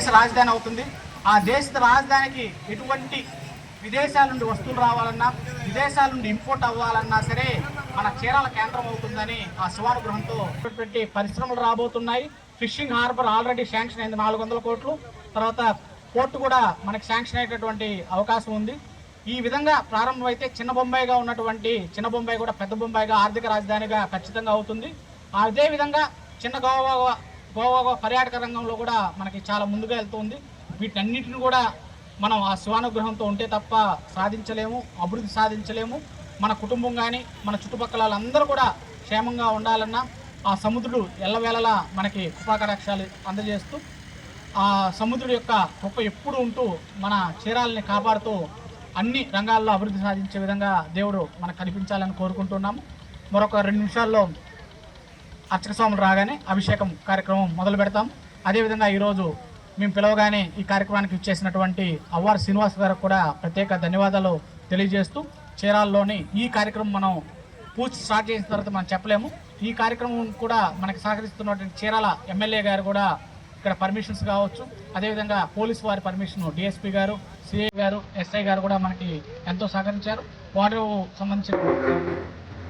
దేశ రాజధాని అవుతుంది. ఆ దేశ రాజధానికి ఎటువంటి విదేశాల నుండి వస్తువులు రావాలన్నా విదేశాల నుండి ఇంపోర్ట్ అవ్వాలన్నా సరే మన చీరాల కేంద్రం అవుతుందని ఆ శివానుగ్రహంతో పెట్టి పరిశ్రమలు రాబోతున్నాయి. ఫిషింగ్ హార్బర్ ఆల్రెడీ శాంక్షన్ అయింది నాలుగు వందల కోట్లు. తర్వాత పోర్టు కూడా మనకి శాంక్షన్ అయ్యేటటువంటి అవకాశం ఉంది. ఈ విధంగా ప్రారంభమైతే చిన్న బొంబాయిగా ఉన్నటువంటి చిన్న బొంబాయి కూడా పెద్ద బొంబాయిగా ఆర్థిక రాజధానిగా ఖచ్చితంగా అవుతుంది. అదేవిధంగా చిన్న గోవా గోవా పర్యాటక రంగంలో కూడా మనకి చాలా ముందుగా వెళ్తుంది. వీటన్నిటిని కూడా మనం ఆ శివానుగ్రహంతో ఉంటే తప్ప సాధించలేము అభివృద్ధి సాధించలేము. మన కుటుంబం కానీ మన చుట్టుపక్కల వాళ్ళందరూ కూడా క్షేమంగా ఉండాలన్నా ఆ సముద్రుడు ఎల్లవేళలా మనకి కృపాకటాక్షాలు అందజేస్తూ ఆ సముద్రుడు యొక్క కృప ఎప్పుడు ఉంటూ మన చీరాలని కాపాడుతూ అన్ని రంగాల్లో అభివృద్ధి సాధించే విధంగా దేవుడు మనకు కనిపించాలని కోరుకుంటున్నాము. మరొక రెండు నిమిషాల్లో అర్చక స్వాములు రాగానే అభిషేకం కార్యక్రమం మొదలు పెడతాం. అదేవిధంగా ఈరోజు మేము పిలవగానే ఈ కార్యక్రమానికి ఇచ్చేసినటువంటి అవ్వారు శ్రీనివాస్ గారికి కూడా ప్రత్యేక ధన్యవాదాలు తెలియజేస్తూ చీరాల్లోని ఈ కార్యక్రమం మనం పూజ స్టార్ట్ చేసిన తర్వాత మనం చెప్పలేము. ఈ కార్యక్రమం కూడా మనకి సహకరిస్తున్నటువంటి చీరాల ఎమ్మెల్యే గారు కూడా ఇక్కడ పర్మిషన్స్ కావచ్చు. అదేవిధంగా పోలీసు వారి permission DSP garu CI garu SI garu కూడా మనకి ఎంతో సహకరించారు. వాటి సంబంధించిన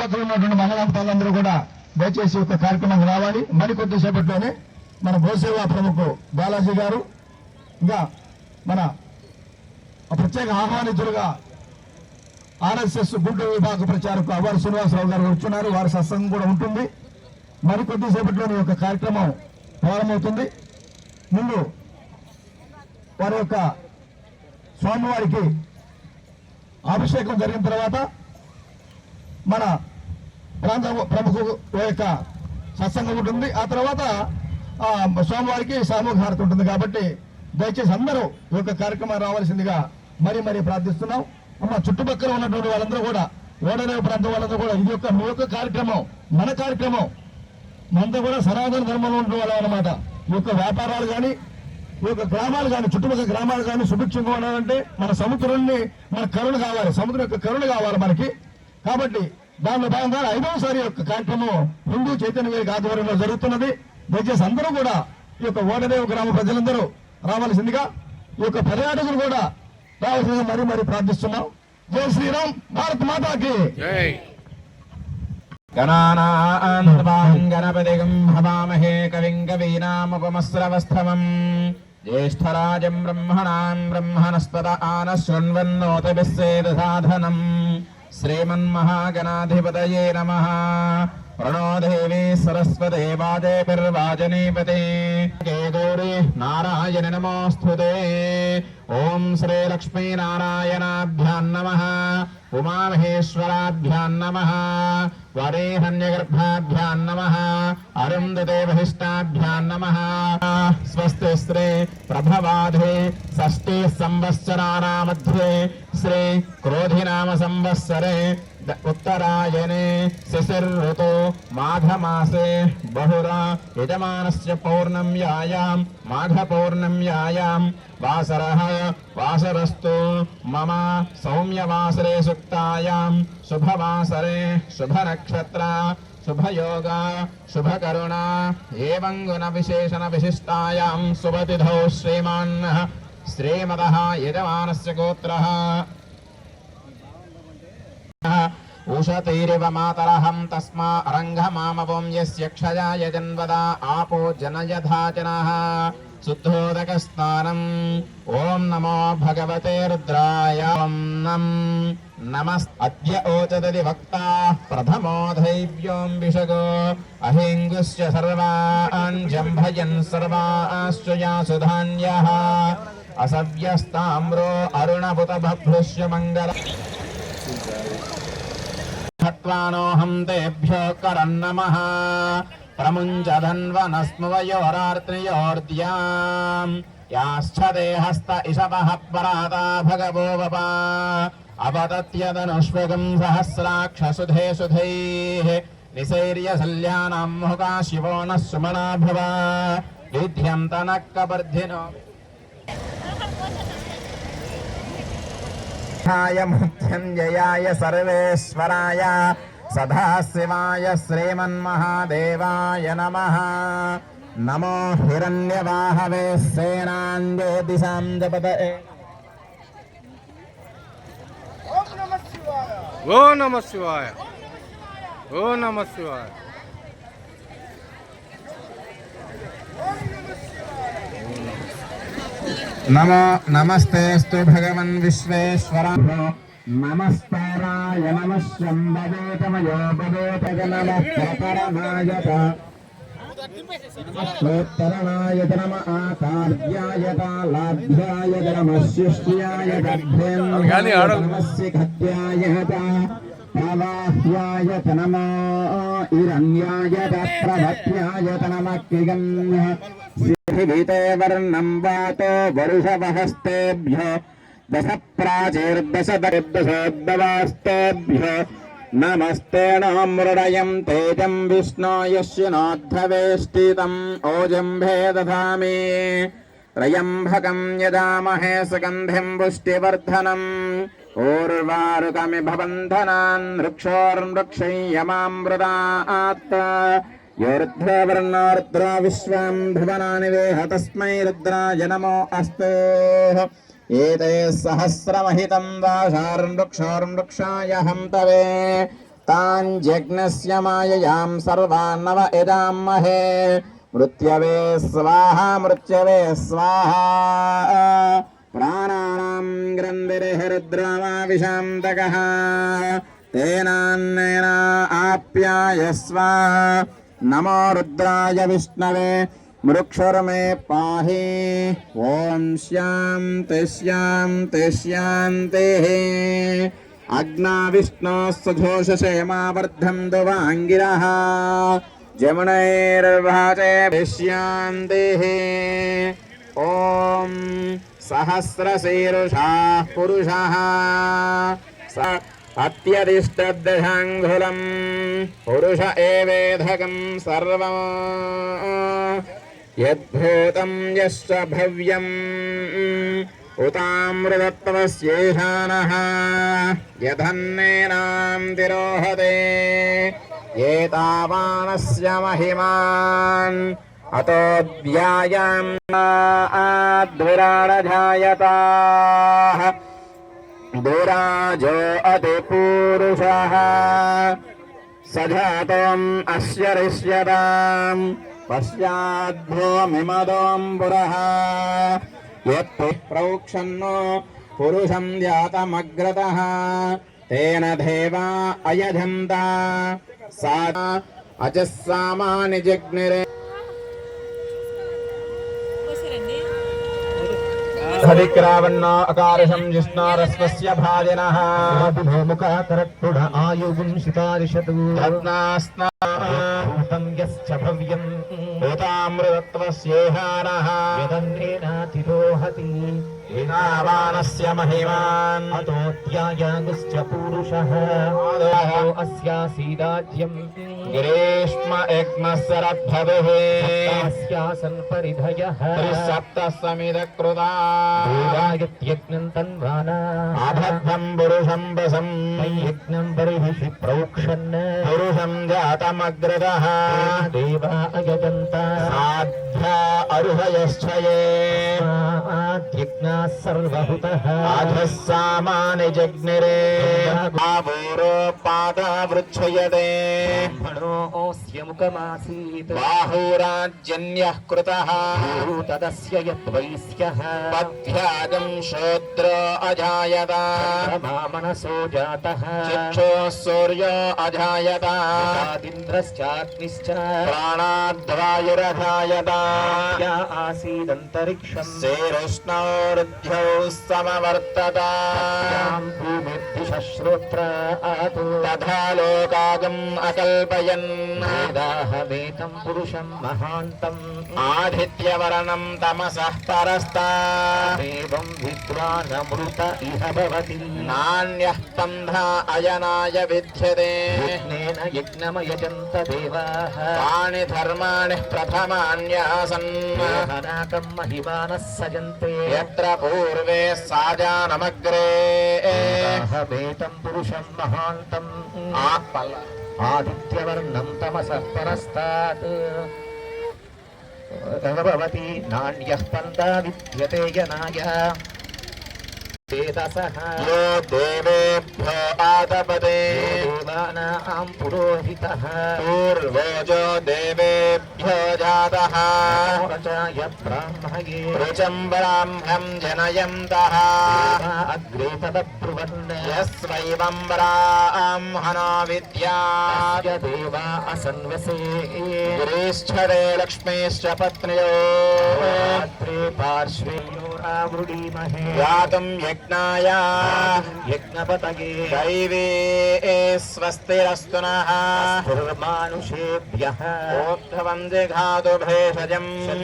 చుట్టుపక్కల ఉన్నటువంటి మండలాంతాలందరూ కూడా దయచేసి ఒక కార్యక్రమం రావాలి. మరి కొద్దిసేపట్లోనే మన భూసేవా ప్రముఖ బాలాజీ గారు ఇంకా మన ప్రత్యేక ఆహ్వానితులుగా ఆర్ఎస్ఎస్ గుంటూరు విభాగ ప్రచారకు అవారు శ్రీనివాసరావు గారు వచ్చున్నారు. వారి సత్సంగం కూడా ఉంటుంది. మరి కొద్దిసేపట్లోనే ఒక కార్యక్రమం ప్రారంభమవుతుంది. ముందు వారి యొక్క స్వామివారికి అభిషేకం జరిగిన తర్వాత మన ప్రాంత ప్రముఖ యొక్క సత్సంగం ఉంటుంది ఆ తర్వాత సోమవారికి సామూహిక హారతి ఉంటుంది కాబట్టి దయచేసి అందరూ ఈ యొక్క కార్యక్రమం రావాల్సిందిగా మరీ మరీ ప్రార్థిస్తున్నాం. అమ్మ చుట్టుపక్కల ఉన్నటువంటి వాళ్ళందరూ కూడా ఓడరేవు ప్రాంతం వాళ్ళందరూ కూడా ఇది యొక్క మీ యొక్క కార్యక్రమం మన కార్యక్రమం. మనతో కూడా సనాతన ధర్మంలో ఉండే వాళ్ళం అనమాట ఈ యొక్క వ్యాపారాలు కానీ ఈ యొక్క గ్రామాలు కానీ చుట్టుపక్కల గ్రామాలు కానీ సుభిక్షంగా ఉండాలంటే మన సముద్రాన్ని మన కరుణ కావాలి. సముద్రం యొక్క కరుణ కావాలి మనకి. కాబట్టి దానిలో భాగంగా ఐదవసారి యొక్క కార్యక్రమం హిందూ చైతన్య వేదిక ఆధ్వర్యంలో జరుగుతున్నది. దయచేసి అందరూ కూడా ఈ యొక్క ఓడరేవు గ్రామ ప్రజలందరూ రావాల్సిందిగా ఈ యొక్క పర్యాటకులు కూడా రావాల్సిందిగా మరీ మరీ ప్రార్థిస్తున్నాం. జై శ్రీరామ్ భారత్ మాతాకి. గణానాన్ గణపతిగం భవామహే కవిం కవీనాముపమస్రవస్థమం. జ్యేష్ఠరాజం బ్రహ్మణాన్ బ్రహ్మణస్పద ఆన శృణ్వన్నోతభిస్సేదసాధనం శ్రీమన్మహాగణాధిపతయే श्रीमन्महागणाधिपतये नमः। प्रणो देवी सरस्वते के गौरी नारायण नमोस्तु ओं ॐ श्रीलक्ष्मीनारायणाभ्यां नमः। उमामहेश्वराभ्यां नमः। वरेहन्यगर्भाभ्याम् नमः। अरुन्धते बहिष्ठाभ्याम् नमः। स्वस्ति श्री प्रभवाधे ष्टी संवत्सरा मध्ये श्री क्रोधिनाम संवत्सरे ఉత్తరాయణే శిశిర్ఋతు మాఘమాసే బహురా యజమానస్య పౌర్ణమ్యాయాం మాఘ పౌర్ణమ్యాయాం వాసరः వాసరస్తు మమ సౌమ్యవాసరే సుక్తాయాం శుభవాసరే శుభనక్షత్ర శుభయోగ శుభకరుణ ఏవం గుణ విశేషణ విశిష్టాయాం శుభతిథౌ శ్రీమాన్ శ్రీమదः యజమానస్య గోత్రः उषतैरिव मातरहम तस्मा अरंग मामवम यस्य क्षया यजन्वदा आपो जनयधा जनः। शुद्धोदकस्नानम् ओम नमो भगवते रुद्राय। ओम नम। नमस् अद्य ओचदति वक्ता प्रथमो दैव्यों विशगो अहिंगुस्य सर्वान् जम्भयन् सर्वाश्चया सुधान्यः असव्यस्ताम्रो अरुणपुत बभ्रुष्य मङ्गल भक्वानोऽहं तेभ्यो करं नमः। प्रमुञ्चधन्वनस्मवयोरार्त्रियोर्द्याम् याश्च पराता भगवो वपा। अपतत्यदनुष्वगम् सहस्राक्षसुधे सुधैः। निसैर्य शिवो नः सुमना भव। विध्यन्तनः कबर्धिनो हाय मृत्युञ्जयाय सर्वेश्वराय सदाशिवाय श्रीमन्महादेवाय नमः नमो हिरण्यवाहवे सेनाञ्जे दिशां जपतये ఓ నమ శివాయ ఓ నమ శివాయ नमो नमस्तेऽस्तु भगवन् विश्वेश्वराय नमस्काराय नमः शम्भवेतमयो भवेत नमः प्रकरणायत श्रोत्तरणायत नम आकार्यायत लाभ्यायत नमः शिष्ट्याय కానీ ఆడలు. नमस्य खद्यायत प्रवाह्यायत नमो इरण्यायत प्रभत्यायत नमः किगन्यः सिद्धिते वर्णं वातो वरुषवहस्तेभ्य दश प्राचीर्दश दशोद्दवास्तेभ्य नमस्ते मृडयं तेजं विष्णोयस्य नोद्धवेष्टितम् ओजम्भे दधामि त्रयम्भकं यजामहे सुगन्धिं पुष्टिवर्धनम् ऊर्वारुकमिभबन्धनान् वृक्षोर्मृक्षयमामृतात् योरुद्रवर्णोरुद्र विश्वाम् भुवनानि वेह तस्मै रुद्राय नमो अस्तु। एते सहस्रमहितम् दाशार्मृक्षोर्मृक्षाय हं तवे। तान् सर्वा माययाम् सर्वान्नव महे। मृत्यवे स्वाहा मृत्यवे स्वाहा। प्राणानाम् ग्रन्थिर्हरुद्रमाविशान्तकः आप्याय आप्यायस्व नमो रुद्राय विष्णवे, मृक्षुर्मे पाहि। ॐ श्यां तेष्यां तेष्यान्तेः अग्ना विष्णोः सुघोषक्षेमावर्धं दुवाङ्गिरः जमुनैर्भाजे विष्यान्तेः ॐ सहस्रशीरुषाः पुरुषः स अत्यतिष्ठदशाङ्घुलम् पुरुष एवेधकं सर्वम् यद्भूतं यश्च भव्यम् उतामृतत्वस्येषानः यधन्नेनां तिरोहते एतावानस्य महिमान् अतोऽध्यायाम् द्विराडजायताः दुराजो अतिपूरुषः। सजातोम् अस्य ऋष्यताम् पश्चाद्भूमिमदोऽम्बुरः यत्तु प्रौक्षन्नो पुरुषं जातमग्रतः। तेन देवा अयजन्ता। सा अजः सामानि जग्निरे సదిక్రావన్నా అకారషం జిష్ణారస్వస్య భాజనః ఆదిభూముఖాకరట్టుడ ఆయుగుంశితారిషతు రత్నాస్నాభూతం యశ్చ భవ్యం భూతామృతత్వస్యేహానః యదన్నేనాతిరోహతి एतावानस्य महिमान्। अतोऽत्यायागुश्च पूरुषः। अस्यासीदाज्यम्। गिरेष्म यज्ञसरद्भवेः अस्यासन् परिधयः। सप्तसमिदकृता देवायत्यज्ञम् तन्वाना। अभद्धम् पुरुषम् वसम्। यज्ञम् परिभिषि प्रौक्षन्। पुरुषम् जातमग्रदः देवा अयजन्ता। अरुहयश्चये। आधिग्ना सर्वहुतः अधः सामानि जग्निरे आवोरो पादावृच्छयते ब्रह्मणोऽस्य मुखमासीत् शोद्र अजायत। मनसो जाता। चक्षुः सूर्यो अजायत। इन्द्रश्चाग्निश्च या आसीदन्तरिक्षम् शीरुष्णौ ऋद्ध्यौ समवर्तत శ్రోత్రాతు తథా లోకాగం అకల్పయన్ నాదాహమేతం పురుషం మహాంతం ఆదిత్యవరణం తమసః పరస్తాం విద్వానమృత ఇహ భవతి నాణ్యః తంధా అయనాయ విద్యతే యజ్ఞేన యజ్ఞమయజంత దేవాః తాని ధర్మాణి ప్రథమాన్యాసన్ హనాకం మహిమానః సజంతే యత్ర పూర్వే సాజానమగ్రే ఏతం పురుషం మహాంతం. ఆ ఆదిత్యవర్ణం తమసః పరస్తాత్ భవతి? నాణ్యః పంతా విద్యతే జనాయ. यो देवेभ्य आदपदे। भूतानां पुरोहितः। पूर्वजो देवेभ्य जातः। ब्राह्मये। रुचं ब्राह्मं जनयन्तः अग्रे तदब्रुवन्। यस्वैवं ब्राह्मणो विद्या। देवा असन्वसे। गिरीश्वरे लक्ष्मीश्च पत्न्यो। पार्श्वे आवृणीमहे यातं यज्ञाय। यज्ञपतगे दैवे स्वस्तिरस्तु नः। निर्मानुषेभ्यः ओद्धवन्दे घातु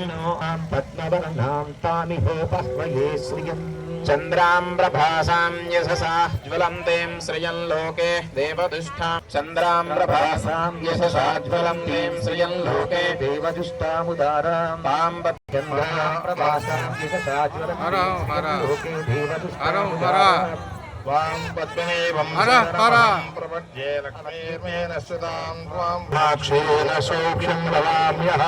नो पद्मवर्णां तामिहोपह्वये श्रियम्। चन्द्राम्रभासाम्यशसाः ज्वलन्तीं श्रियं लोके देवदुष्टां चन्द्राम्रभासाम्यशसा ज्वलन्तीं श्रियं लोके देवदुष्टामुदारां तां चन्द्राम्रभासाम्यशसा ज्वलन्तीं लोके देवदुष्टामुदारां प्रपद्ये लक्ष्मीर्मेण सुतां त्वां भाक्षेण सौख्यं भवाम्यः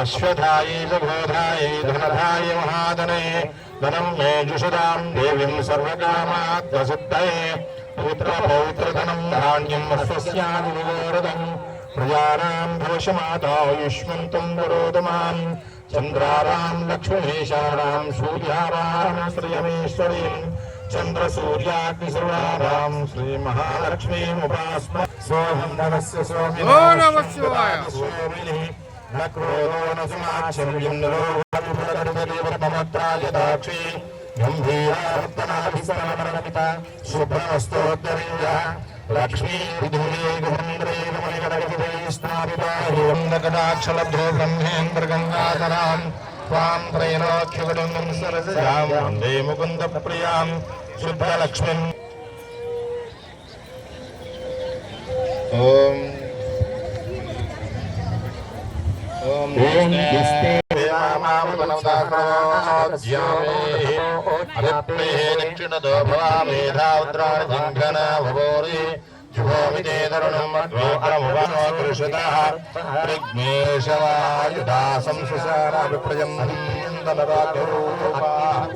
अश्वधायै च बोधायै धनधाय महादने धनं मे जुषदां देवीं सर्वकामात्मसिद्धये पुत्रपौत्रधनं धान्यं स्वस्यानुविवोरदम् प्रजानां भवशमातायुष्मन्तं वरोदमान् चन्द्रारां लक्ष्मीशानां सूर्यारां श्रियमेश्वरीम् चन्द्रसूर्याग्निसर्वारां श्रीमहालक्ष्मीमुपास्म सोऽहं नमस्य स्वामिने। न क्रोधो न समाक्षर्यं न रोगप्रकटदेवतमत्रायदाक्षी గంభీరార్పణాభిసరమరమిత శుభ్రమస్తోత్తరీయ లక్ష్మీభిధురేగమణిగడగిరైస్నాభిపాహివందకటాక్షలబ్ధో బ్రహ్మేంద్రగంగాధరాం त्वां त्रैलोक्यगुणं सरसयां वन्दे मुकुन्दप्रियां शुद्धलक्ष्मीम् ఓం నిస్తే దక్షిణదో భవామేధావుద్రాణి జింఘన భవోరి ృషదాయుధాసం సుశారాభిప్రయం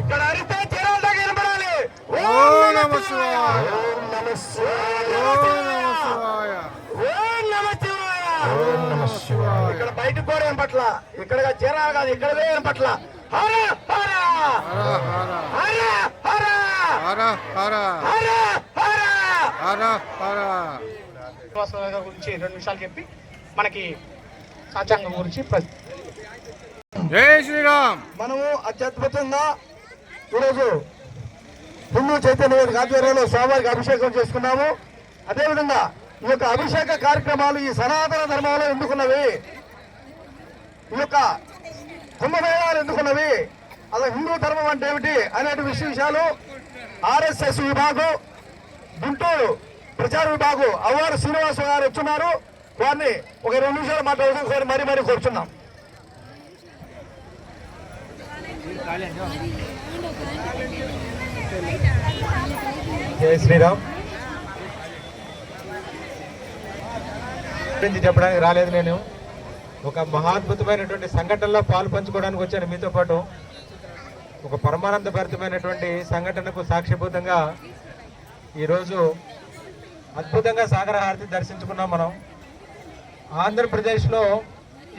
ఇక్కడ అరిస్తే చెరువుల దగ్గర వినపడాలి. ఓ నమ శివాయ. ఓం నమ శివాయ. ఓ నమ శివాయ. ఓం నమ శివాయ. ఇక్కడ బయటకు కూడా ఏం పట్ల ఇక్కడ చీరాలు కాదు ఇక్కడ ఏం పట్ల హర హర. హర హర. హర హర. హర హర హర హర హర శ్రీనివాసరావు గారి గురించి రెండు నిమిషాలు చెప్పి మనకి రాజ్యాంగం గురించి జై శ్రీరామ్. మనము అత్యద్భుతంగా ఈరోజు హిందూ చైతన్య ఆధ్వర్యంలో స్వామివారికి అభిషేకం చేసుకున్నాము. అదేవిధంగా ఈ యొక్క అభిషేక కార్యక్రమాలు ఈ సనాతన ధర్మంలో ఎందుకున్నవి? ఈ యొక్క కుంభమేళాలు ఎందుకున్నవి? అసలు హిందూ ధర్మం అంటే ఏమిటి అనేటి విషయ విషయాలు ఆర్ఎస్ఎస్ విభాగం గుంటూరు ప్రచార విభాగం అవ్వారు శ్రీనివాస గారు వచ్చున్నారు వారిని ఒక రెండు నిమిషాలు మాట్లాడుతూ మరీ మరీ కూర్చున్నాం జై శ్రీరామ్. గురించి చెప్పడానికి రాలేదు నేను. ఒక మహాద్భుతమైనటువంటి సంఘటనలో పాలు పంచుకోవడానికి వచ్చాను మీతో పాటు. ఒక పరమానందభరితమైనటువంటి సంఘటనకు సాక్ష్యభూతంగా ఈరోజు అద్భుతంగా సాగర హారతి దర్శించుకున్నాం మనం. ఆంధ్రప్రదేశ్లో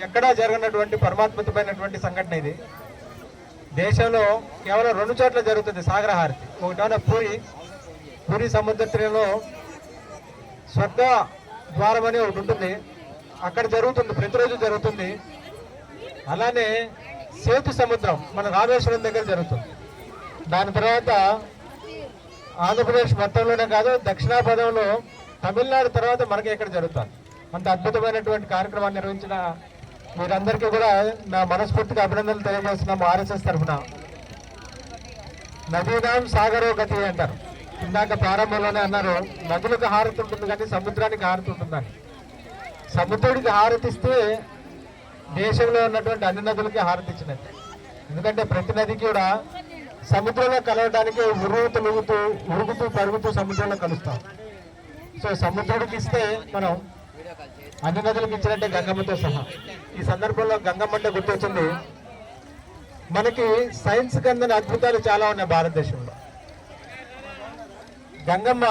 ఎక్కడా జరగనటువంటి పరమాత్మతమైనటువంటి సంఘటన ఇది. దేశంలో కేవలం రెండు చోట్ల జరుగుతుంది సాగర హారతి. పూరి. పూరి సముద్ర తీరంలో స్వర్గ ద్వారం అని ఒకటి ఉంటుంది. అక్కడ జరుగుతుంది ప్రతిరోజు జరుగుతుంది. అలానే సేతు సముద్రం మన రామేశ్వరం దగ్గర జరుగుతుంది. దాని తర్వాత ఆంధ్రప్రదేశ్ మొత్తంలోనే కాదు దక్షిణాపథంలో తమిళనాడు తర్వాత మనకి ఇక్కడ జరుగుతుంది అంత అద్భుతమైనటువంటి కార్యక్రమాన్ని నిర్వహించిన మీరందరికీ కూడా నా మనస్ఫూర్తిగా అభినందనలు తెలియజేస్తున్నాము ఆర్ఎస్ఎస్ తరఫున. నదీనాం సాగరో గతి అంటారు. ఇందాక ప్రారంభంలోనే అన్నారు నదులకు హారతి ఉంటుంది కానీ సముద్రానికి హారతి ఉంటుందని. సముద్రుడికి హారతిస్తే దేశంలో ఉన్నటువంటి అన్ని నదులకి హారతి ఇచ్చినట్టు. ఎందుకంటే ప్రతి నది కూడా సముద్రంలో కలవడానికి ఉరుగు తొలుగుతూ ఉరుగుతూ పరుగుతూ సముద్రంలో కలుస్తాం. సో సముద్రుడికి ఇస్తే మనం అన్ని నదులకు ఇచ్చినట్టే గంగమ్మతో సహా. ఈ సందర్భంలో గంగమ్మ అంటే గుర్తొచ్చింది. మనకి సైన్స్ కందని అద్భుతాలు చాలా ఉన్నాయి భారతదేశంలో. గంగమ్మ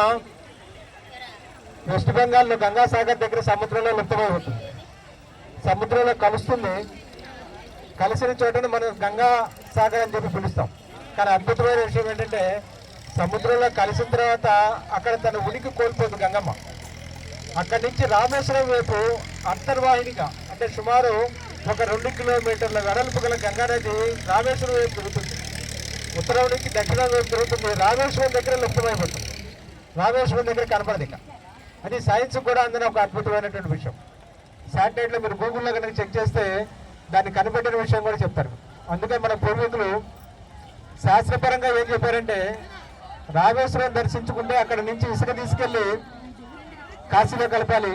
వెస్ట్ బెంగాల్లో గంగాసాగర్ దగ్గర సముద్రంలో లుప్తమైపోతుంది సముద్రంలో కలుస్తుంది. కలిసిన చోటను మనం గంగా సాగర్ అని చెప్పి పిలుస్తాం. కానీ అద్భుతమైన విషయం ఏంటంటే సముద్రంలో కలిసిన తర్వాత అక్కడ తన ఉనికి కోల్పోదు గంగమ్మ. అక్కడి నుంచి రామేశ్వరం వైపు అంతర్వాహినిగా అంటే సుమారు ఒక రెండు కిలోమీటర్ల వెడల్పు గల గంగానది రామేశ్వరం వైపు తిరుగుతుంది. ఉత్తరం నుంచి దక్షిణం వైపు తిరుగుతుంది. రామేశ్వరం దగ్గర లుప్తమైపోతుంది. రామేశ్వరం దగ్గర కనపడదు ఇక. అది సైన్స్ కూడా అందిన ఒక అద్భుతమైనటువంటి విషయం. శాటిలైట్లో మీరు గూగుల్లో కనుక చెక్ చేస్తే దాన్ని కనిపెట్టిన విషయం కూడా చెప్తారు. అందుకే మన పూర్వీకులు శాస్త్రపరంగా ఏం చెప్పారంటే రామేశ్వరం దర్శించుకుంటే అక్కడ నుంచి ఇసుక తీసుకెళ్ళి కాశీలో కలపాలి.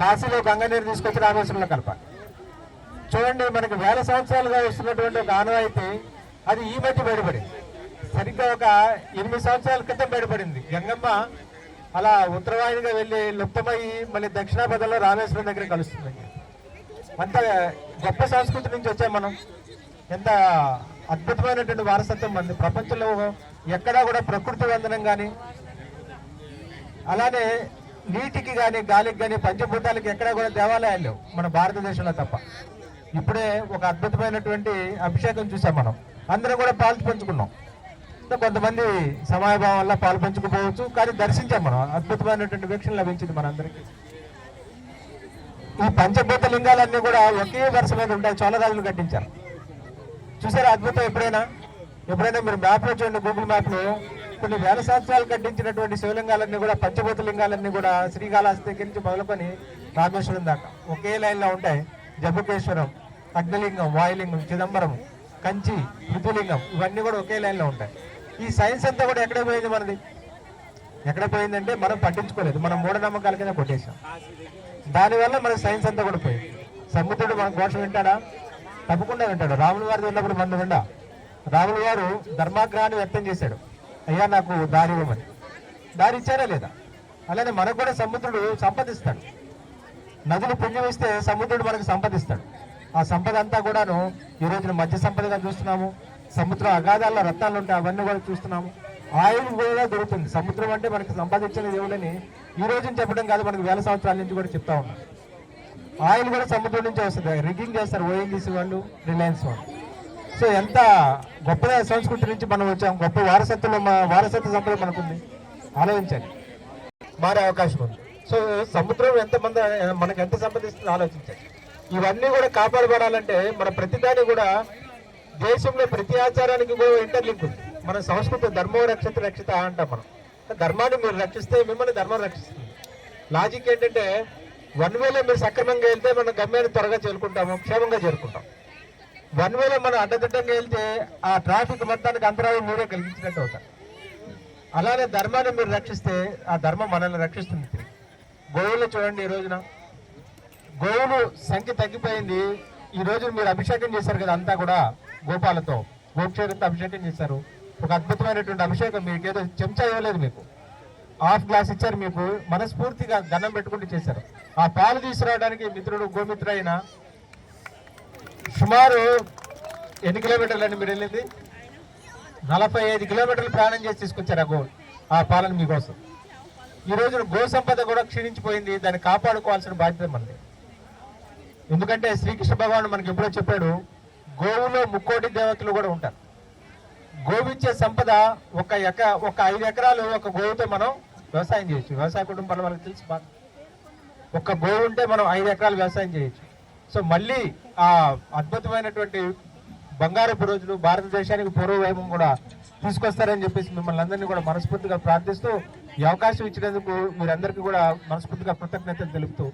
కాశీలో గంగ నీరు తీసుకొచ్చి రామేశ్వరంలో కలపాలి. చూడండి మనకి వేల సంవత్సరాలుగా వస్తున్నటువంటి ఒక ఆనవాయితీ అది ఈ మధ్య బయటపడింది. సరిగ్గా ఒక ఎనిమిది సంవత్సరాల క్రితం బయటపడింది. గంగమ్మ అలా ఉత్తరవాహినిగా వెళ్ళి లుప్తమయ్యి మళ్ళీ దక్షిణాపదంలో రామేశ్వరం దగ్గర కలుస్తుంది. అంత గొప్ప సంస్కృతి నుంచి వచ్చాం మనం. ఎంత అద్భుతమైనటువంటి వారసత్వం మంది ప్రపంచంలో ఎక్కడా కూడా ప్రకృతి వందనం కానీ అలానే నీటికి కానీ గాలికి కానీ పంచభూతాలకి ఎక్కడా కూడా దేవాలయాలు లేవు. మన భారతదేశంలో తప్ప. ఇప్పుడే ఒక అద్భుతమైనటువంటి అభిషేకం చూసాం మనం. అందరం కూడా పాలు పంచుకున్నాం. కొంతమంది సమయభావం వల్ల పాలు పంచుకుపోవచ్చు కానీ దర్శించాం మనం. అద్భుతమైనటువంటి వీక్షణ లభించింది మనందరికీ. ఈ పంచభూత లింగాలన్నీ కూడా ఒకే వరుస మీద ఉంటాయి. చోళరాజులు కట్టించారు. చూసారా అద్భుతం ఎప్పుడైనా? ఎప్పుడైనా మీరు మ్యాప్లో చూడండి గూగుల్ మ్యాప్లో కొన్ని వేల సంవత్సరాలు కట్టించినటువంటి శివలింగాలన్నీ కూడా పంచభూత లింగాలన్నీ కూడా శ్రీకాళహస్తి దగ్గర నుంచి మొదలుకొని రామేశ్వరం దాకా ఒకే లైన్లో ఉంటాయి. జబ్బుకేశ్వరం అగ్నిలింగం వాయులింగం చిదంబరం కంచి పృథులింగం ఇవన్నీ కూడా ఒకే లైన్లో ఉంటాయి. ఈ సైన్స్ అంతా కూడా ఎక్కడ పోయింది మనది? ఎక్కడ పోయిందంటే మనం పట్టించుకోలేదు. మనం మూఢనమ్మకాల కింద కొట్టేశాం. దానివల్ల మన సైన్స్ అంతా కూడా పోయింది. సముద్రుడు మన ఘోష వింటాడా? తప్పకుండా వింటాడు. రాముల వారిది ఉన్నప్పుడు మందు విండా. రాముల వారు ధర్మాగ్రహాన్ని వ్యక్తం చేశాడు. అయ్యా నాకు దారి ఇవ్వమని. దారి ఇచ్చారా లేదా? అలానే మనకు కూడా సముద్రుడు సంపదిస్తాడు. నదులు పుణ్యం ఇస్తే సముద్రుడు మనకు సంపదిస్తాడు. ఆ సంపద అంతా కూడాను ఈ రోజున మధ్య సంపదగా చూస్తున్నాము. సముద్రం అగాధాల్లో రత్నాలు ఉంటాయి అవన్నీ కూడా చూస్తున్నాము. ఆయిల్ కూడా దొరుకుతుంది. సముద్రం అంటే మనకి సంపాదించిన దేవుడని ఈ రోజుని చెప్పడం కాదు మనకు వేల సంవత్సరాల నుంచి కూడా చెప్తా ఉన్నాం. ఆయిల్ కూడా సముద్రం నుంచి వస్తుంది. రిగ్గింగ్ చేస్తారు ఓఎన్జీసీ వాళ్ళు రిలయన్స్ వాళ్ళు. సో ఎంత గొప్ప సంస్కృతి నుంచి మనం వచ్చాం గొప్ప వారసత్వంలో మా వారసత్వ సంపద మనకుంది. ఆలోచించాలి మారే అవకాశం ఉంది. సో సముద్రం ఎంతమంది మనకు ఎంత సంపాదిస్తుందో ఆలోచించాలి ఇవన్నీ కూడా కాపాడబడాలంటే మన ప్రతిదాని కూడా దేశంలో ప్రతి ఆచారానికి కూడా ఇంటర్లింక్ ఉంది. మన సంస్కృతి ధర్మం రక్షిత రక్షిత అంటాం మనం. ధర్మాన్ని మీరు రక్షిస్తే మిమ్మల్ని ధర్మం రక్షిస్తుంది. లాజిక్ ఏంటంటే వన్ వేలో మీరు సక్రమంగా వెళ్తే మనం గమ్యాన్ని త్వరగా చేరుకుంటాము క్షేమంగా చేరుకుంటాం. వన్ వేలో మనం అడ్డదిడ్డంగా వెళ్తే ఆ ట్రాఫిక్ మొత్తానికి అంతరాయం మీరే కలిగించినట్టు అవుతారు అలానే ధర్మాన్ని మీరు రక్షిస్తే ఆ ధర్మం మనల్ని రక్షిస్తుంది. తిరిగి. గోవులు చూడండి ఈ రోజున. గోవులు సంఖ్య తగ్గిపోయింది. ఈ రోజు మీరు అభిషేకం చేశారు కదా అంతా కూడా గోపాలతో. గోక్షేరంతో అభిషేకం చేశారు. ఒక అద్భుతమైనటువంటి అభిషేకం మీకు ఏదో చెంచా ఇవ్వలేదు మీకు. హాఫ్ గ్లాస్ ఇచ్చారు మీకు. మనస్ఫూర్తిగా దండం పెట్టుకుంటూ చేశారు. ఆ పాలు తీసుకురావడానికి మిత్రుడు గోమిత్ర అయిన సుమారు ఎన్ని కిలోమీటర్లండి మీరు వెళ్ళింది? నలభై ఐదు కిలోమీటర్లు ప్రయాణం చేసి తీసుకొచ్చారు ఆ గో ఆ పాలన మీకోసం. ఈ రోజున గో సంపద కూడా క్షీణించిపోయింది. దాన్ని కాపాడుకోవాల్సిన బాధ్యత మనది. ఎందుకంటే శ్రీకృష్ణ భగవాన్ మనకి ఎప్పుడో చెప్పాడు గోవులో ముక్కోటి దేవతలు కూడా ఉంటారు. గోవిచ్చే సంపద ఒక ఎక ఒక ఐదు ఎకరాలు ఒక గోవుతో మనం వ్యవసాయం చేయొచ్చు. వ్యవసాయ కుటుంబాల వాళ్ళకి తెలుసు బాగా. ఒక గోవు ఉంటే మనం ఐదు ఎకరాలు వ్యవసాయం చేయొచ్చు. సో మళ్ళీ ఆ అద్భుతమైనటువంటి బంగారపు రోజులు భారతదేశానికి పూర్వవైభవం కూడా తీసుకొస్తారని చెప్పేసి మిమ్మల్ని అందరినీ కూడా మనస్ఫూర్తిగా ప్రార్థిస్తూ ఈ అవకాశం ఇచ్చినందుకు మీరందరికీ కూడా మనస్ఫూర్తిగా కృతజ్ఞతలు తెలుపుతూ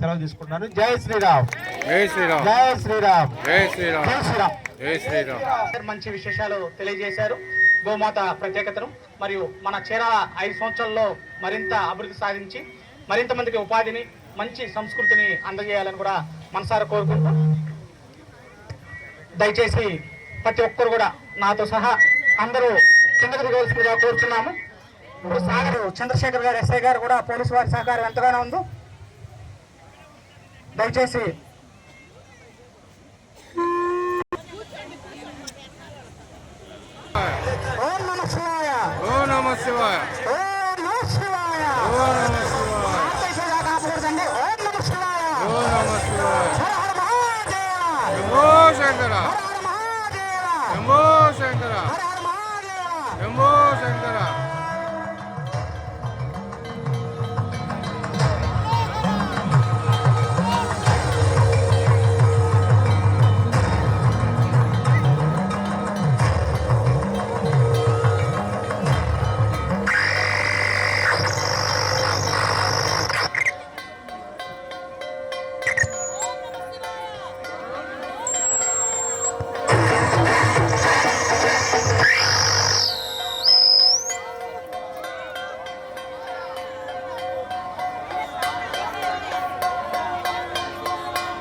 సెలవు తీసుకుంటున్నాను. జై శ్రీరామ్. జై శ్రీరామ్. జై శ్రీరామ్. జై శ్రీరామ్. జై శ్రీరామ్. జై శ్రీరామ్. మంచి విశేషాలు తెలియజేశారు. గోమాత ప్రత్యేకతను మరియు మన చీరాల ఐదు సంవత్సరాల్లో మరింత అభివృద్ధి సాధించి మరింత మందికి ఉపాధిని మంచి సంస్కృతిని అందజేయాలని కూడా మనసారా కోరుకుంటూ దయచేసి ప్రతి ఒక్కరు కూడా నాతో సహా అందరూ కిందకు దిగవలసిందిగా కోరుతున్నాము ఇప్పుడు సాగర్ చంద్రశేఖర్ గారు ఎస్ఐ గారు కూడా పోలీసు వారి సహకారం ఎంతగానో ఉంది దయచేసి самое севая.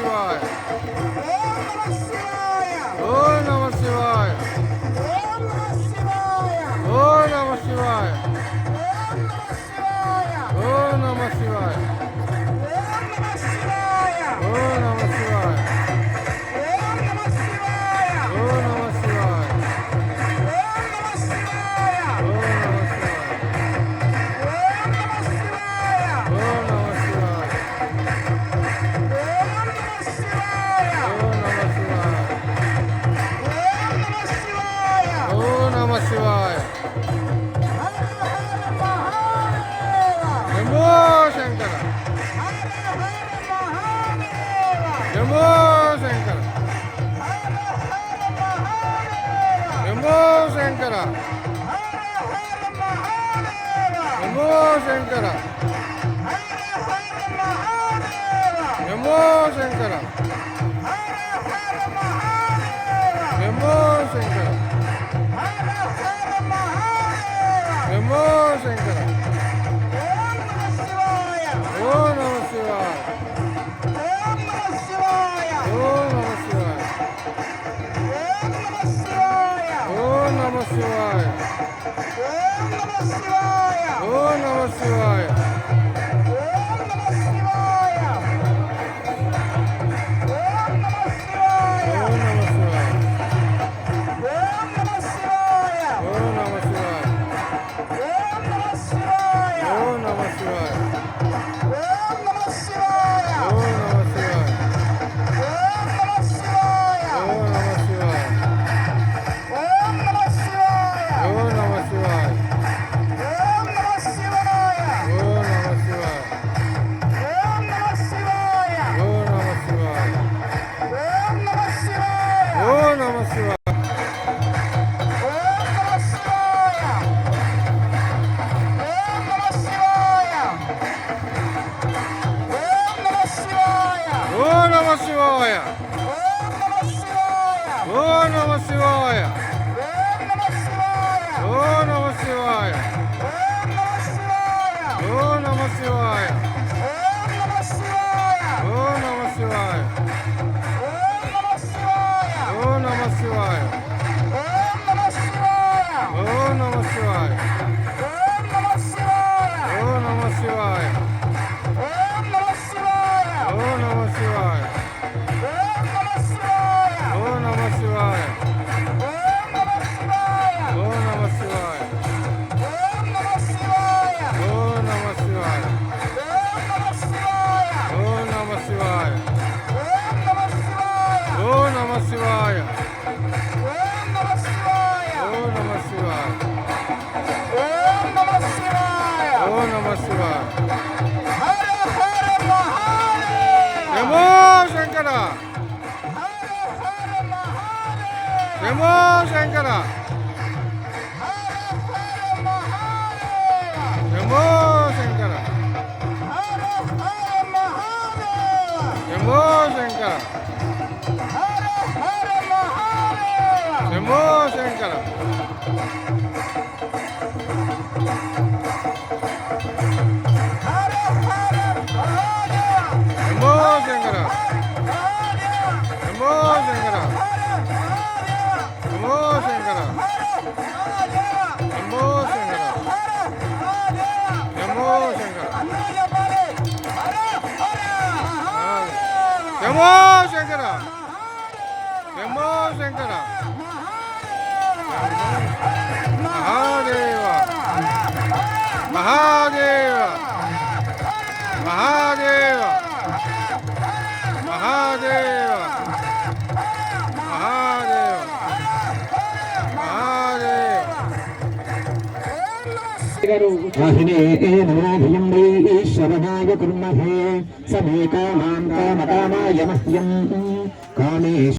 ಶಿವಾಯ Shankara. Namo Shankara. Namo Shankara. Namo Shankara. Namo Shankara. Namo Shivaya. Namo Shivaya. Namo Shivaya. Namo Shivaya. おお、なすごい。బ్రహ్మో Shankara. Brahmo Shankara. Mahadeva. Mahadeva. Mahadeva. Mahadeva. Mahadeva. Mahadeva. వాహిని ఏ కుర్మహే. సమీకామాం కామకామాయమహ్యం కామేష్